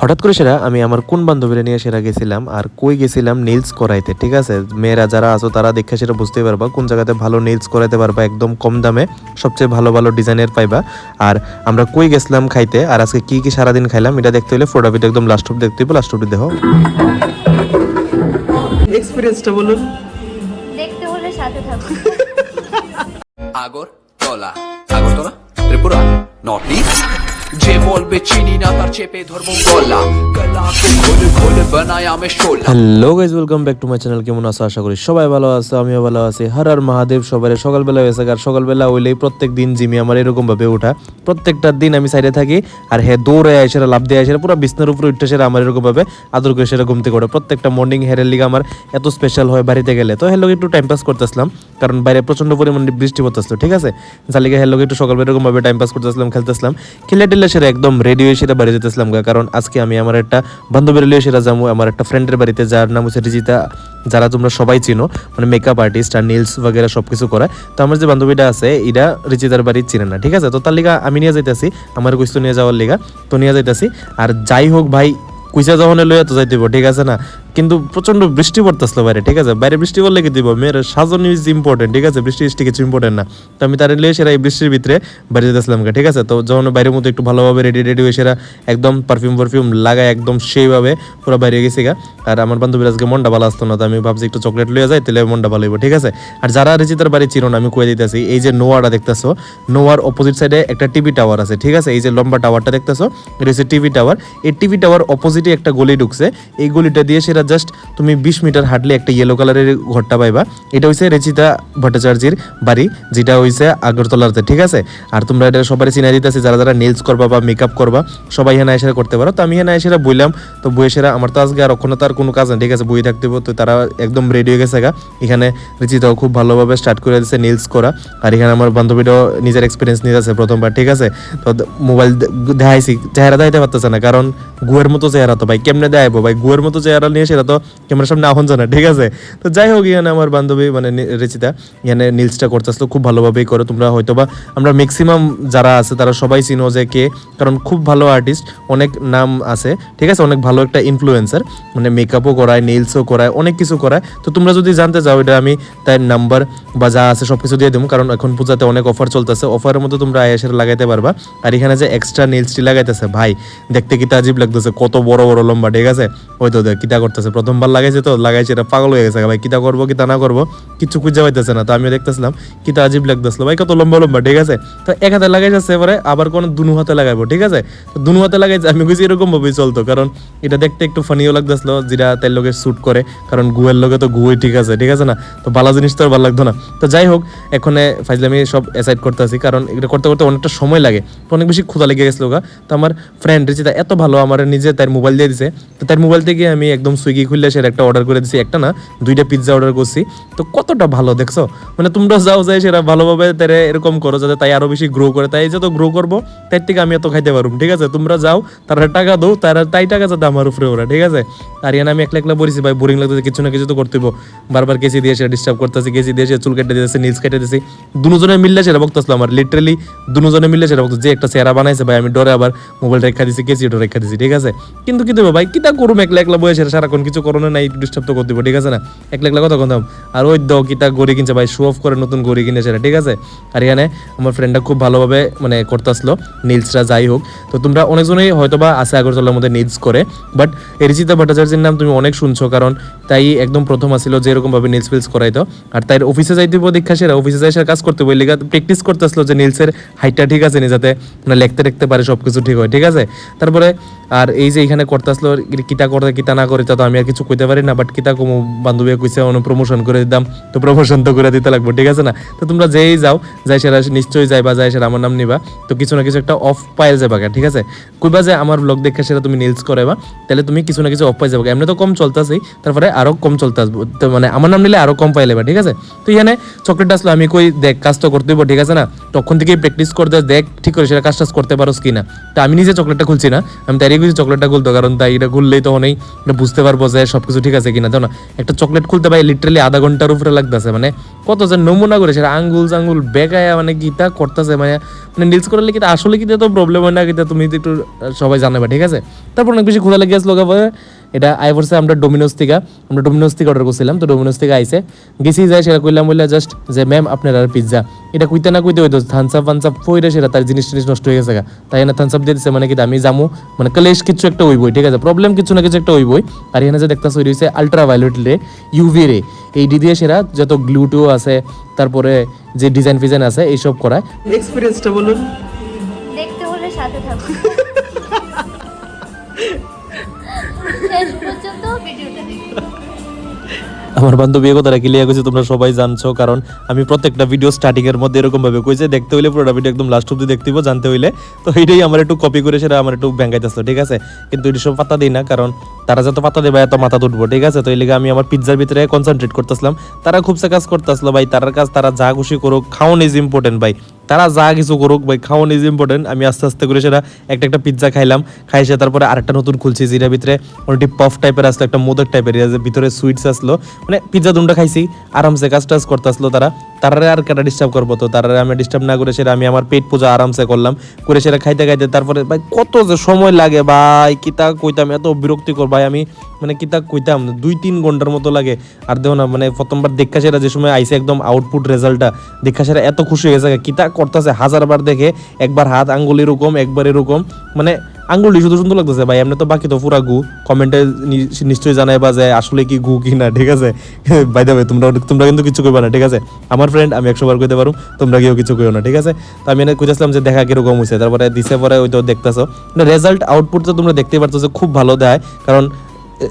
হঠাৎ করে সেরা আমি আমার কোন বান্ধবীরা নিয়ে সেরা গেছিলাম আর কই গেছিলাম নেলস করাইতে ঠিক আছে? মেয়েরা যারা আছো তারা দেখে সেটা বুঝতে পারবা কোন জায়গাতে ভালো নেলস করাইতে পারবা একদম কম দামে সবচেয়ে ভালো ভালো ডিজাইনের পাইবা। আর আমরা কই গেছিলাম খাইতে আর আজকে কি কি সারাদিন খাইলাম এটা দেখতে হলে ফোটা ভিডিও একদম লাস্ট অব দেখতে হবে লাস্ট অব্দি দেখো। এক্সপিরিয়েন্সটা বলুন। দেখতে হলে সাথে থাকুন আগরতলা। আগরতলা? ত্রিপুরা? North east? যে বলবে চিনি না, তার চেপে ধরবো গলা hello guys welcome back to my channel কেমন আছো? আশা করি সবাই ভালো আছে, আমিও ভালো আছি। মহাদেব সবাই সকালবেলা হয়েছে, আর সকালবেলা হইলেই প্রত্যেক দিন আমার এরকম ভাবে ওঠা প্রত্যেকটা দিন আমি সাইডে থাকি, আর হে দৌড়ে আসে লাভ দিয়ে আসে পুরো বিছনার উপরে উঠে সেরা আমার এরকম ভাবে আদর করে সেরা ঘুমতে করে। প্রত্যেকটা মর্নিং হেরের লিগে আমার এত স্পেশাল হয় বাড়িতে গেলে। তো হেলোকে একটু টাইম পাস করতেছিলাম, কারণ বাইরে প্রচণ্ড পরিমাণে বৃষ্টি পড়তেছিল, ঠিক আছে? যার হেলোকে একটু সকালবেলা এরকম ভাবে টাইম পাস করতেছিলাম, খেলতেছিলাম। খেলে টেলে সেরা একদম রেডি হয়ে সেটা বাড়ি যেতেছিলাম গা। কারণ আজকে আমি আমার একটা বান্ধবীর লিয়ে সেরা যাব আমার একটা ফ্রেন্ডের বাড়িতে, যার নাম হচ্ছে রিজিতা, যারা তোমরা সবাই চিনো মানে মেকআপ আর্টিস্ট আর নীলস বগেরা সব কিছু করে। তো আমার যে বান্ধবীটা আছে এটা রিচিতার বাড়ি চিনে না, ঠিক আছে? তো তার লিগা আমি নিয়ে যাইতেছি, আমার কুইস্ত নিয়ে যাওয়ার লিগা, তো নিয়ে যাইতেছি। আর যাই হোক ভাই, কুইসা যখন লইয়া তো যাইতে ঠিক আছে না? কিন্তু প্রচণ্ড বৃষ্টি পড়তেছিল বাইরে, ঠিক আছে? বাইরে বৃষ্টি পড়লে কি দিব? মেয়ের সাজন ইজ ইম্পর্টেন্ট ঠিক আছে? বৃষ্টি বৃষ্টি কিছু ইম্পর্টেন্ট না। তো আমি তার লিয়ে সেরা এই বৃষ্টির ভিতরে বাইরে যেতেছিলাম ঠিক আছে? তো যখন বাইরের মতো একটু ভালোভাবে রেডি রেডি হয়ে সেরা একদম পারফিউম পারফিউম লাগায় একদম সেইভাবে পুরো বাইরে গেছি গা। আর আমার বান্ধবীর আজকে মনটা ভালো আসতো না, তো আমি ভাবছি একটু চকলেট লিয়ে যাই, তাহলে মনটা ভালো হইব, ঠিক আছে? আর যারা রিচিতার বাড়ি চিনো না, আমি কয়ে দিতেছি, এই যে নোয়াটা দেখতেছো, নোয়ার অপোজিট সাইডে একটা টিভি টাওয়ার আছে, ঠিক আছে? এই যে লম্বা টাওয়ারটা দেখতেছো, এটা হচ্ছে টিভি টাওয়ার এই টিভি টাওয়ার অপোজিটে একটা গলি ঢুকছে, এই গলিটা দিয়ে সেটা জাস্ট তুমি বিশ মিটার হাঁটলে একটা ইয়েলো কালারের ঘরটা পাইবা। এটা হচ্ছে রেচিতা ভট্টাচার্যের বাড়ি, যেটা হইছে আগরতলাতে, ঠিক আছে? আর তোমরা এটা সবাই চিনা দিতেছে, যারা যারা নেলস করবা বা মেকআপ করবা, সবাই এখানে এসে করতে পারো। তো আমি এখানে এসে বললাম তো বইয়ে সেরা আমার তো আজকে আর ওখানে তো আর কোনো কাজ নেই, ঠিক আছে? বই থাকতে তো তারা একদম রেডি হয়ে গেছে গা। এখানে রিচিতাও খুব ভালোভাবে স্টার্ট করে দিচ্ছে নেলস করা। আর এখানে আমার বান্ধবীটাও নিজের এক্সপিরিয়েন্স নিয়ে যাচ্ছে প্রথমবার, ঠিক আছে? তো মোবাইল দেখাইছি, চেহারা দেখাইতে পারতেছে না, কারণ গুয়ের মতো চেহারা তো, ভাই, কেমনে দেখাইবো? ভাই গুয়ের মতো চেহারা নিয়ে সেটা তো ক্যামেরার সামনে আহ্বান জানা ঠিক আছে? তো যাই হোক এখানে আমার বান্ধবী মানে রেচিতা, ইয়ানে এখানে নীলসটা করতেছিল, খুব ভালোভাবেই করো। তোমরা হয়তো বা আমরা ম্যাক্সিমাম যারা আছে, তারা সবাই চিনো যে কে, কারণ খুব ভালো আর্টিস্ট অনেক নাম আছে, ঠিক আছে? অনেক ভালো একটা ইনফ্লুয়েন্সার মানে মেকআপও করায় নেলসও করায়, অনেক কিছু করায়। তো তোমরা যদি জানতে চাও, এটা আমি তার নাম্বার বা যা আছে সব কিছু দিয়ে দেবো কারণ এখন পূজাতে অনেক অফার চলতেছে। অফারের মধ্যে তোমরা আয়াসের লাগাইতে পারবা। আর এখানে যে এক্সট্রা নেলসটি লাগাইতেছে, ভাই, দেখতে কিতা আজীব লাগতেছে, কত বড় বড় লম্বা, ঠিক আছে? ওই তো কিতা করতেছে। প্রথমবার লাগাইছে তো, লাগাইছে, এটা পাগল হয়ে গেছে। ভাই, কিতা করব, কিতা না করব, কিছু খুঁজে পাইতেছে না। তো আমিও দেখতেছিলাম কিতা আজীব লাগতেছিল, ভাই, কত লম্বা লম্বা, ঠিক আছে? তো এক হাতে লাগাই যাচ্ছে এবারে আবার কোনো দুনু হাতে লাগাইবো, ঠিক আছে? তো দুনু হাতে লাগাইছে, আমি বুঝি এরকম ভাবেই চলতো, কারণ এটা দেখতে একটু ফানিও লাগতেছিল, যেটা তার লোকের স্যুট করে, কারণ গুয়ের লোকে তো গুই ঠিক আছে ঠিক আছে না? তো ভালো জিনিস তো আর ভালো লাগতো না। তো যাই হোক, এখানে ফাইজলামি সব অ্যাসাইড করতে আছি, কারণ এটা করতে করতে অনেকটা সময় লাগে। তো অনেক বেশি ক্ষুধা লেগে গেছিল গা। তো আমার ফ্রেন্ড রিচিতা এত ভালো, আমার নিজে তার মোবাইল দিয়ে দিছে। তো তার মোবাইল থেকে আমি একদম সুইগি খুললে সে একটা অর্ডার করে দিছি, একটা না, দুইটা পিৎজা অর্ডার করছি। তো কতটা ভালো দেখছ? মানে তোমরা যাও, যাই সেটা ভালোভাবে তারে এরকম করো, যাতে তাই আরও বেশি গ্রো করে। তাই যত গ্রো করব, তার থেকে আমি এত খাইতে পারব ঠিক আছে? তোমরা যাও, তারা টাকা দাও, তারা তাই টাকা যাতে আমার উপরে ওরা ঠিক আছে? আর ইয়ান আমি একলা একলা বলেছি ভাই বোরিং লাগতেছে, কিছু না কিছু তো করতে বারবার কেসি দিয়ে সেটা ডিস্টার্ব করতেছি কেসি দিয়ে সে চুল কেটে দিয়েছে নিলস কেটে দিয়েছি দুজনে মিললে সেটা বকতেছিল আমার লিটারেলি দুজনে মিললে সেটা বকতো। যে একটা চেহারা বানাইছে ভাই আমি ডরে আবার মোবাইল রেখা দিছি কেসি ওটা রেখা দিছি ঠিক আছে? কিন্তু কি দেবো ভাই কিতা করুম? একলা একলা বসে সেটা সারাক্ষণ কিছু করোনা নাই ডিস্টার্ব তো করতে হইবো, ঠিক আছে না? একলা একলা কথা কথা আর ওই দাও কিতা গড়ি কিনছে ভাই শো অফ করে নতুন গড়ি কিনে সেটা ঠিক আছে? আর এখানে আমার ফ্রেন্ডটা খুব ভালোভাবে মানে করতে আসলো নীলসটা যাই হোক। তো তোমরা অনেকজনই হয়তো বা আছে আগরতলার মধ্যে নিলস করে বাট এরিজিতা ভট্টাচার্যের নাম তুমি অনেক শুনছো কারণ তাই একদম প্রথম আসছিল যে এরকম ভাবে নিলস ফিলস করাইতো। আর তাই অফিসে যাইতে দীক্ষা সেরা অফিসে যাই সে কাজ করতে বলি প্র্যাকটিস করতে আসলো যে নিলসের হাইটটা ঠিক আছে নি, যাতে মানে লিখতে লিখতে পারে সব কিছু ঠিক হয়, ঠিক আছে? তারপরে আর এই যে এখানে করতে আসলো কিতা করতে, কিতা না করে তা তো আমি আর কিছু কইতে পারি না বাট কিতা কমু বান্ধবী কইছে, অনু প্রমোশন করে দিতাম, তো প্রমোশন তো করে দিতে লাগবে, ঠিক আছে না? তো তোমরা যেই যাও যাই সেরা নিশ্চয়ই যাই বা যাই সেরা আমার নাম নিবা, তো কিছু না কিছু একটা অফ পাইল যাবা ঠিক আছে? কইবা যে আমার ব্লগ দেখে সেটা তুমি নিলস করাইবা, তাহলে তুমি কিছু না কিছু অফ পাই যাবে এমনি তো কম চলতেছেই, তারপরে আরও কম চলতে আসব তো মানে আমার নাম নিলে আরও কম পাইলে ঠিক আছে? তো এখানে চকলেট আসলো, আমি কই, দেখ, কাজ তো করতে হইব, ঠিক আছে না? তখন থেকেই প্র্যাকটিস করতে, দেখ, ঠিক করে সেটা কাজ টাজ করতে পারোস কিনা। তো আমি নিজে চকলেটটা খুলছি না, আমি তাই কিছু চকলেটটা খুলতো, কারণ তাই এটা খুললেই তো অনেক এটা বুঝতে পারব যে সবকিছু ঠিক আছে কিনা তো না? একটা চকলেট খুলতে ভাই লিটারালি আধা ঘণ্টার উপরে লাগতেছে মানে কত যে নমুনা করে, সেটা আঙ্গুল চাঙ্গুল বেগায়া মানে গীতা করতেছে মানে মানে নিলস করলে কি আসলে কি তো প্রবলেম হয় না কিন্তু তুমি একটু সবাই জানাবে ঠিক আছে? তারপর অনেক বেশি খোলা লেগে আসলো পরে এটা আই পড়ছে আমরা ডোমিনোস থেকে আমরা ডোমিনোস থেকে অর্ডার করছিলাম তো ডোমিনোস থেকে আইসে গেছি যায় সেটা কইলাম বললে জাস্ট যে ম্যাম আপনার আর পিৎজা এটা কইতে না কইতে হইতো থানসাপ ফানসাপ ফইরে সেটা তার জিনিস টিনিস নষ্ট হয়ে গেছে। তাই না থানসাপ দিয়ে দিচ্ছে মানে কি আমি যামু। মানে ক্লেশ কিছু একটা হইবই ঠিক আছে? প্রবলেম কিছু না কিছু একটা হইবই। আর এখানে যে দেখতেছ ওই হইছে আলট্রা ভায়োলেট রে ইউভি রে এই ডি দিয়ে সেরা যত গ্লুটিও আছে তারপরে যে ডিজাইন ফিজাইন আছে এইসব করায়। এক্সপিরিয়েন্সটা বলুন। দেখতে হলে সাথে থাকুন। আমার বান্ধবী এ কথাটা ক্লিয়ার কইছে তোমরা সবাই জানছো কারণ আমি প্রত্যেকটা ভিডিও স্টার্টিং এর মধ্যে এরকম ভাবে কইছে দেখতে হইলে পুরোটা ভিডিও একদম লাস্ট অব্দি দেখতে হইবো, জানতে হইলে। তো এইটাই আমার একটু কপি করে সেটা আমার একটু ব্যাঙ্গাইতেছিল ঠিক আছে? কিন্তু এটা সব পাতা দিই না কারণ তারা যত পাতা দেবে এত মাথা তুটবো ঠিক আছে? তো এই লিগে আমি আমার পিৎজার ভিতরে কনসেন্ট্রেট করতেছিলাম। তারা খুব সে কাজ করতেছিল ভাই তার কাজ তারা যা খুশি করুক খাওয়ান ইজ ইম্পর্টেন্ট ভাই। তারা যা কিছু করুক ভাই খাওয়ান ইজ ইম্পর্টেন্ট আমি আস্তে আস্তে করে সেটা একটা একটা পিৎজা খাইলাম, খাই সে তারপরে আরেকটা নতুন খুলছি যেটার ভিতরে অনেকটি পফ টাইপের আসলো, একটা মোদক টাইপের ভিতরে সুইটস আসলো। মানে পিৎজা দুমটা খাইছি, আরামসে কাজ টাজ করতে আসলো তারা। তারারে আর কেটা ডিস্টার্ব করব তো? তারারে আমি ডিস্টার্ব না করে সেটা আমি আমার পেট পূজা আরামসে করলাম, করে সেটা খাইতে খাইতে তারপরে ভাই কত যে সময় লাগে ভাই কিতা কইতাম, এত বিরক্তিকর ভাই আমি মানে কিতা কইতাম, দুই তিন ঘণ্টার মতো লাগে। আর দেখো না মানে প্রথমবার দেখা সেরা যে সময় আইসে একদম আউটপুট রেজাল্টটা দেখা সেরা এত খুশি হয়ে গেছে কিতা করতেছে, হাজারবার দেখে, একবার হাত আঙ্গুল এরকম, একবার এরকম মানে আঙ্গুলটি শুধু সুন্দর লাগতেছে ভাই, এমনি তো বাকি তো পুরা গু। কমেন্টে নিশ্চয়ই জানাইবা যে আসলে কি গু কি না, ঠিক আছে? বাই দেবে তোমরা তোমরা কিন্তু কিছু করবে না, ঠিক আছে? আমার ফ্রেন্ড আমি একশো বার করতে পারো, তোমরা কেউ কিছু করো না, ঠিক আছে? তো আমি এনে খুঁজেছিলাম যে দেখা কীরকম হয়েছে তারপরে দিছে পরে ওই তো দেখতেছো রেজাল্ট আউটপুট তো তোমরা দেখতেই পারতো যে খুব ভালো দেয়, কারণ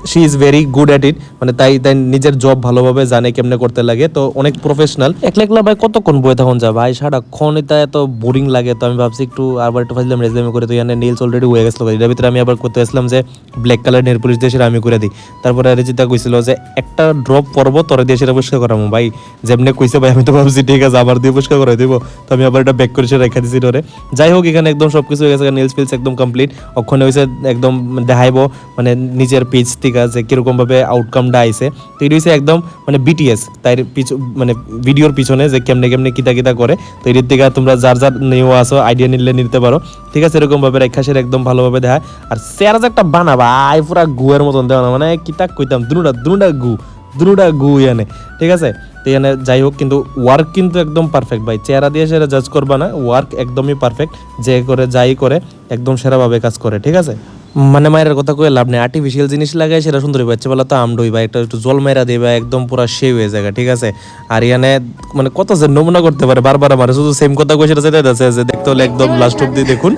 she is very good at it মানে তাই তাই নিজের জব ভালোভাবে জানে কেমনে করতে লাগে। তো অনেক প্রফেশনাল একলা একলা ভাই কতক্ষণ বয়ে তখন যা? ভাই সারাক্ষণ এটা এত বোরিং লাগে, তো আমি ভাবছি একটু আবার একটু ফাইলাম রেজলামি করে তো এখানে নেলস অলরেডি হয়ে গেছিল এটার ভিতরে আমি আবার করতে আসলাম যে ব্ল্যাক কালার নেল পুলিশ দিয়ে আমি করে দিই। তারপরে রেজিতা কইছিল যে, একটা ড্রপ পরবো, তোরা দিয়ে সেটা পরিষ্কার করাবো ভাই, যেমনি কইছে ভাই, আমি তো ভাবছি ঠিক আছে, আবার দিয়ে পরিষ্কার করে দিব। তো আমি আবার এটা ব্যাক করে সেটা রেখে দিছি ধরে যাই হোক, এখানে একদম সব কিছু হয়ে গেছে নেলস ফিলস একদম কমপ্লিট ওখানে হয়েছে একদম দেখাইবো মানে নিজের পেজ থেকে যে কীরকম ভাবে আউটকামটা আইছে, তো এটা হয়েছে একদম মানে বিটিএস তাই পিছু মানে ভিডিওর পিছনে যে কেমনে কেমনে কিতা কিতা করে, তো এটির থেকে তোমরা যার যার নিয়েও আসো আইডিয়া নিলে নিতে পারো। ঠিক আছে এরকম ভাবে রেখা সেটা একদম ভালোভাবে দেখায়। আর চেয়ার যে একটা বানাবা আই পুরা গুয়ের মতন দেওয়া না মানে কিতা কইতাম দুটা দুটা গু দুটা গু ইয়ানে, ঠিক আছে? তো এখানে যাই হোক, কিন্তু ওয়ার্ক কিন্তু একদম পারফেক্ট ভাই, চেহারা দিয়ে সেটা জাজ করবা না ওয়ার্ক একদমই পারফেক্ট যে করে, যাই করে, একদম সেরাভাবে কাজ করে, ঠিক আছে? মানে মায়ের কথা কয়ে লাভ নেই। আর্টিফিশিয়াল জিনিস লাগাই সেটা সুন্দর পাচ্ছে বলা তো আমডই বা একটা একটু জল মেরা দেবে, একদম পুরো সে হয়ে যায় ঠিক আছে? আর এখানে মানে কত যে নমুনা করতে পারে, বারবার আমার, শুধু সেম কথা কয়ে সেটা যেতে যাচ্ছে যে দেখতে হলে একদম লাস্ট অব্দি দেখুন।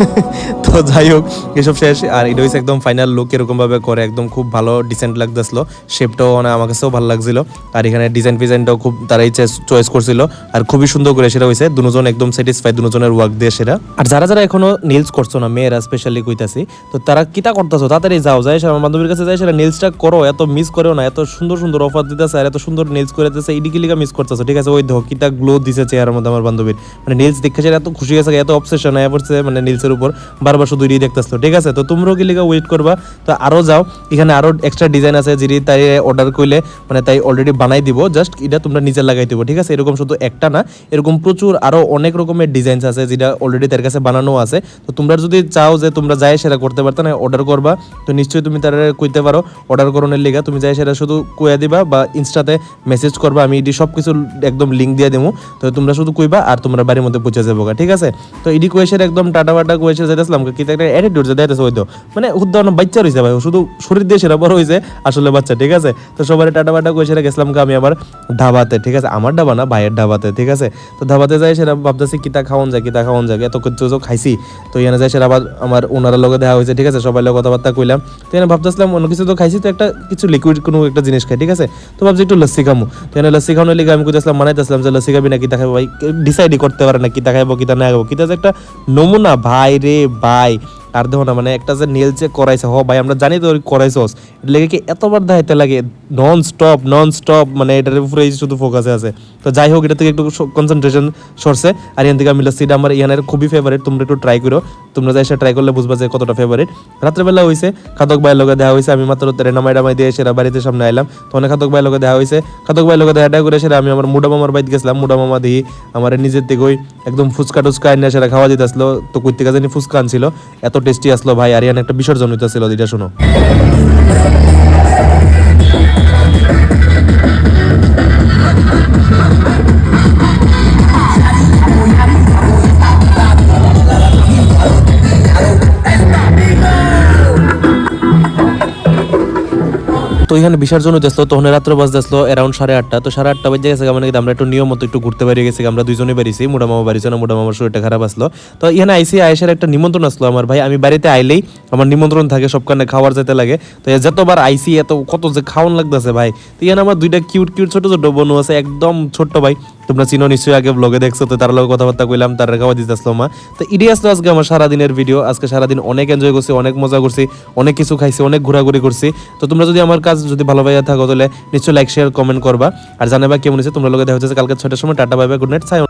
তো যাই হোক, এসব শেষ। আর এটা হচ্ছে একদম ফাইনাল লুক এরকম ভাবে করে একদম খুব ভালো ডিসেন্ট লাগতেছিল। শেপটাও মানে আমার কাছেও ভালো লাগছিল। আর এখানে ডিজাইন ফিজাইনটাও খুব তারাই চয়েস করছিল। আর খুবই সুন্দর করে সেটা হয়েছে দুজন একদম স্যাটিসফাই দুজনের ওয়ার্ক দিয়ে সেটা। আর যারা যারা এখনও নেলস করছ না, মেয়েরা স্পেশালি কইতাছি তো তারা কিতা করতেছো? তাড়াতাড়ি যাও, যাই আমার বান্ধবীর কাছে যাই সেটা নেলসটা করো, এত মিস করো না, এত সুন্দর সুন্দর অফার দিতেছে আর এত সুন্দর নেলস করে দিতেছে লিগা মিস করতেছো। ঠিক আছে, ওই দেখো কিতা গ্লো দিছে চেহারের মধ্যে আমার বান্ধবীর। মানে নেলস দেখে এত খুশি হয়েছে এত অবসেশন হয়ে পড়ছে মানে নেলসের উপর, বারবার শুধু এটাই দেখতেছো ঠিক আছে, তো তোমরাও কি ওয়েট করবা? তো আরও যাও, এখানে আরও এক্সট্রা ডিজাইন আছে, যেটি তাই অর্ডার করলে মানে তাই অলরেডি বানাই দিব জাস্ট এটা তোমরা নিজে লাগাই দিব, ঠিক আছে? এরকম শুধু একটা না, এরকম প্রচুর আরও অনেক রকমের ডিজাইনস আছে, যেটা অলরেডি তার কাছে বানানো আছে। তো তোমরা যদি চাও যে তোমরা যাই সেটা করতে পারতো না অর্ডার করবা। তো নিশ্চয়ই তুমি তারা কইতে পারো অর্ডার করণের লিগা। তুমি যাই সেটা শুধু কইয়া দিবা বা ইনস্টাতে মেসেজ করবা, আমি এটি সব কিছু একদম লিঙ্ক দিয়ে দেবো তো তোমরা শুধু কইবা আর তোমরা বাড়ির মধ্যে পৌঁছে যাব ঠিক আছে? তো এডি কোয়েশের একদম টাটা বাটা কোয়েশের যাইতেছিলাম কি একটা অ্যাটিটিউড যে যাইতেছে ওই তো। মানে উদ্যান বাচ্চা রয়েছে ভাই শুধু শরীর দিয়ে সেরা বড় হয়েছে আসলে বাচ্চা, ঠিক আছে? তো সবার টাটা বাটা কোয়েশের গেছিলাম আমি আবার ধাবাতে, ঠিক আছে? আমার ধাবা না, ভাইয়ের ধাবাতে, ঠিক আছে? তো ধাবাতে যাই সেটা ভাবতেছি কিতা খাওয়ান যায়, কিতা খাওয়ান যায়, এত কিছু খাইছি। তো এখানে যাই সেটা আবার আমার ওনারা লগে দেখা হয়েছে ঠিক আছে, সবাই কথাবার্তা কইলাম। তো এখানে ভাবতেছিলাম অন্য কিছু তো খাইছি, তো একটা, কিছু লিকুইড কোনো একটা জিনিস খাই, ঠিক আছে? তো ভাবছি একটু লস্যি খামু। তো এখানে লস্যি খাওয়ানোর লিগে আমি কইতেছিলাম মানাইতেছিলাম যে লস্যি খাবি না কি খাব ভাই? ডিসাইডই করতে পারে না, কিতা খাইবো, কিতা না খাব কিতা যে একটা নমুনা, ভাই রে ভাই। আর দেখো না মানে একটা যে নেল যে করাইছে হ ভাই, আমরা জানি তো করাইছ লেগে কি এতবার দেখাইতে লাগে? নন স্টপ নন স্টপ মানে এটার উপরে শুধু ফোকাসে আছে। তো যাই হোক, এটা থেকে একটু কনসেন্ট্রেশন সরছে। আর এখান থেকে আমি লস্যিটা আমার ইয়ানের খুবই ফেভারিট তোমরা একটু ট্রাই করো। তোমরা যাই ট্রাই করলে বুঝবা যে কতটা ফেভারিট রাত্রেবেলা হয়েছে খাতক ভাইয়ের লগে দেওয়া হয়েছে আমি মাত্র রেনামাই ডামাই দিয়ে সেরা বাড়িতে সামনে আইলাম। তখন খাতক ভাইয়ের লগে দেওয়া হয়েছে খাতক ভাইয়ের লগে দেখা করে সেরা আমি আমার মুডা মামার বাড়িতে গেছিলাম। মুডা মামা দিই আমার নিজের থেকে ওই একদম ফুচকা টুচকা এনে সেরা খাওয়া দিতে আসলো। তো কই থেকে জানি ফুচকা আনছিল। এত টেস্টি আসলো ভাই, আর একটা বিসর্জন হইতেছিল এটা শোনো। Ha ha ha! তো এখানে বিশার জন্য দেখল তখন রাত্রে দেখল অ্যারাউন্ড সাড়ে আটটা। তো সাড়ে আটটা বাজে গেছে মানে আমরা একটু নিয়ম মতো একটু ঘুরতে বেরিয়ে গেছি, আমরা দুজনে বেরিয়েছি, মোটা মামা বাড়িছে না মোটা মামার শরীরটা খারাপ আসলো। তো এখানে আইসি আয়েসের একটা নিমন্ত্রণ আসলো আমার ভাই, আমি বাড়িতে আইলেই আমার নিমন্ত্রণ থাকে সবখানে খাওয়ার যেতে লাগে। তো যতবার আইসি, এত কত যে খাওয়ান লাগতেছে ভাই। তো এখানে আমার দুইটা কিউট কিউট ছোট ছোট বনু আছে, একদম ছোট্ট ভাই। তোমরা চিনো নিশ্চয়ই আগে ব্লগে দেখছ, তো তার লগে কথাবার্তা কইলাম, তার খাওয়া দিতে আসলো মা। তো ইডি আসলো আজকে আমার সারাদিনের ভিডিও আজকে সারাদিন অনেক এনজয় করছি, অনেক মজা করছি, অনেক কিছু খাইছি, অনেক ঘোরাঘুরি করছি। তো তোমরা যদি আমার কাজ যদি ভালো ভাইয়া থাকো, তাহলে নিশ্চয়ই লাইক শেয়ার কমেন্ট করবা। আর জানাবা কেমন হয়েছে, তোমরা লোকে দেখা হচ্ছে, কালকে ছটার সময়, tata bye bye good night সাই